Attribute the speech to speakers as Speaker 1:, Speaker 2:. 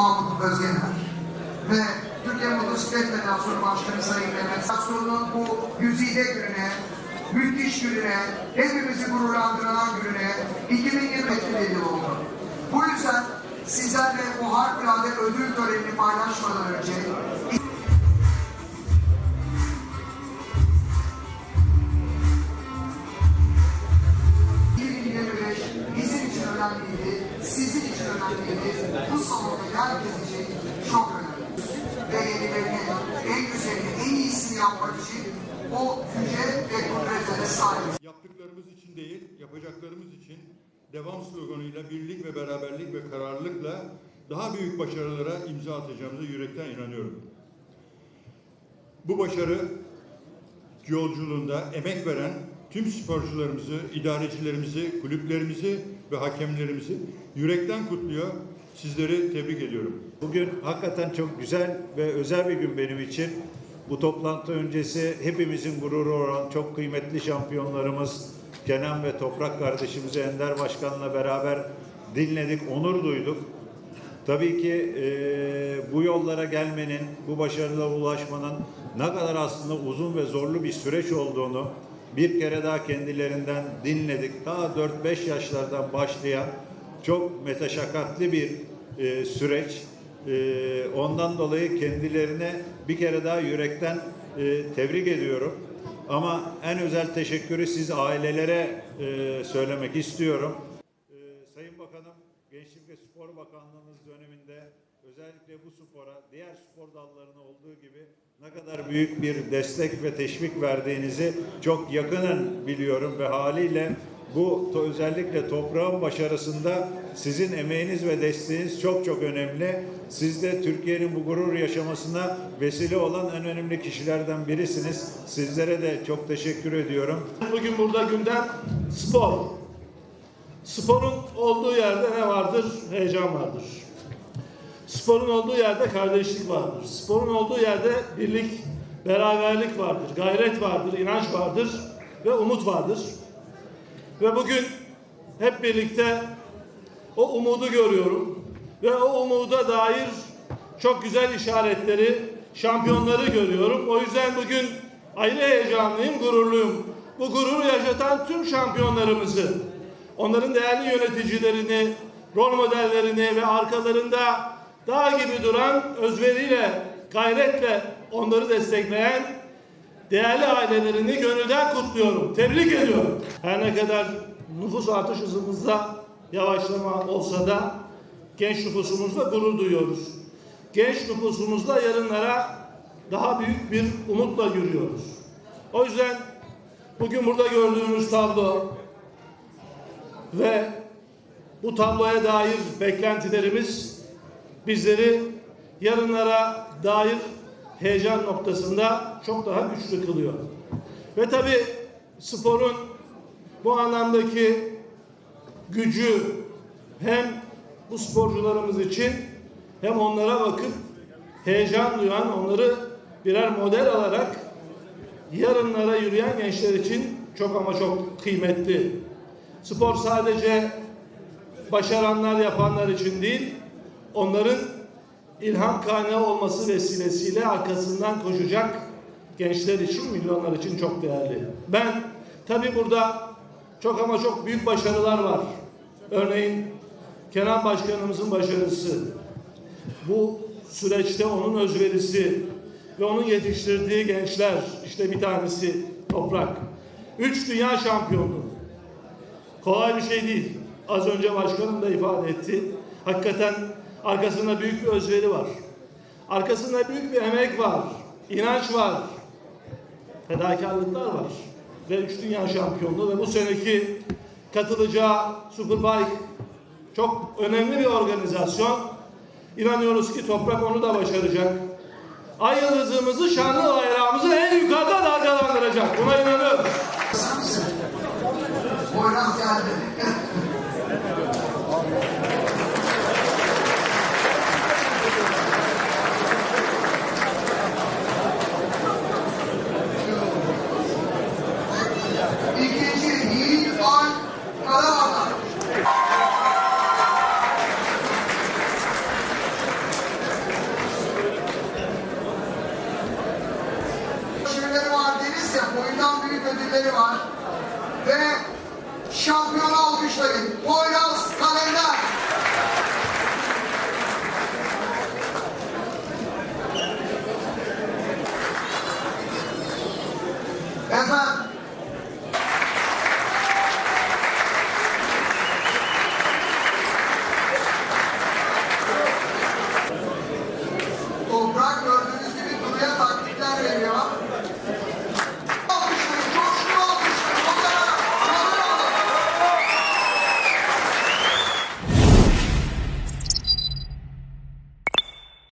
Speaker 1: Mahmut Özgener ve Türkiye Motosiklet Federasyonu Başkanı Sayın Mehmet Saksoğlu'nun bu güzide gününe, müthiş gününe, hepimizi gururlandıran gününe 2025 yıl oldu. Bu yüzden sizlerle bu harikulade ödül törenini paylaşmadan önce 2025 bizim için önemliydi, Bu salonda herkes için çok önemli. Ve yenilerini, en güzelini, en iyisini yapmak o güce ve kudretlere sahibiz.
Speaker 2: Yaptıklarımız için değil, yapacaklarımız için devam sloganıyla birlik ve beraberlik ve kararlılıkla daha büyük başarılara imza atacağımıza yürekten inanıyorum. Bu başarı yolculuğunda emek veren tüm sporcularımızı, idarecilerimizi, kulüplerimizi ve hakemlerimizi yürekten kutluyor. Sizleri tebrik ediyorum.
Speaker 3: Bugün hakikaten çok güzel ve özel bir gün benim için. Bu toplantı öncesi hepimizin gururu olan çok kıymetli şampiyonlarımız Kenan ve Toprak kardeşimizi Ender Başkan'la beraber dinledik, onur duyduk. Tabii ki eee, bu yollara gelmenin, bu başarılara ulaşmanın ne kadar aslında uzun ve zorlu bir süreç olduğunu bir kere daha kendilerinden dinledik. Daha 4-5 yaşlardan başlayan çok meteşakkatli bir e, süreç. E, ondan dolayı kendilerine bir kere daha yürekten e, tebrik ediyorum. Ama en özel teşekkürü siz ailelere e, söylemek istiyorum. Gençlik ve Spor Bakanlığınız döneminde özellikle bu spora, diğer spor dallarına olduğu gibi ne kadar büyük bir destek ve teşvik verdiğinizi çok yakının biliyorum ve haliyle bu özellikle toprağın başarısında sizin emeğiniz ve desteğiniz çok çok önemli. Siz de Türkiye'nin bu gurur yaşamasına vesile olan en önemli kişilerden birisiniz. Sizlere de çok teşekkür ediyorum.
Speaker 4: Bugün burada gündem spor. Sporun olduğu yerde ne vardır? Heyecan vardır. Sporun olduğu yerde kardeşlik vardır. Sporun olduğu yerde birlik, beraberlik vardır. Gayret vardır, inanç vardır ve umut vardır. Ve bugün hep birlikte o umudu görüyorum. Ve o umuda dair çok güzel işaretleri, şampiyonları görüyorum. O yüzden bugün ayrı heyecanlıyım, gururluyum. Bu gururu yaşatan tüm şampiyonlarımızı, onların değerli yöneticilerini, rol modellerini ve arkalarında dağ gibi duran özveriyle, gayretle onları destekleyen değerli ailelerini gönülden kutluyorum. Tebrik ediyorum. Her ne kadar nüfus artış hızımızda yavaşlama olsa da genç nüfusumuzla gurur duyuyoruz. Genç nüfusumuzla yarınlara daha büyük bir umutla yürüyoruz. O yüzden bugün burada gördüğümüz tablo ve bu tabloya dair beklentilerimiz bizleri yarınlara dair heyecan noktasında çok daha güçlü kılıyor. Ve tabi sporun bu anlamdaki gücü hem bu sporcularımız için hem onlara bakıp heyecan duyan onları birer model alarak yarınlara yürüyen gençler için çok ama çok kıymetli. Spor sadece başaranlar yapanlar için değil, onların ilham kaynağı olması vesilesiyle arkasından koşacak gençler için, milyonlar için çok değerli. Ben tabi burada çok ama çok büyük başarılar var. Örneğin Kenan Başkanımızın başarısı, bu süreçte onun özverisi ve onun yetiştirdiği gençler, işte bir tanesi Toprak. Üç dünya şampiyonluğu. Kolay bir şey değil. Az önce başkanım da ifade etti. Hakikaten arkasında büyük bir özveri var. Arkasında büyük bir emek var. inanç var. Fedakarlıklar var. Ve üç dünya şampiyonluğu ve bu seneki katılacağı Superbike çok önemli bir organizasyon. İnanıyoruz ki Toprak onu da başaracak. Ay yıldızımızı, şanlı bayrağımızı en yukarıda dalgalandıracak. Buna hadi
Speaker 1: be. ödülleri var. Denizya boyundan büyük ödülleri var. Ve He's taking.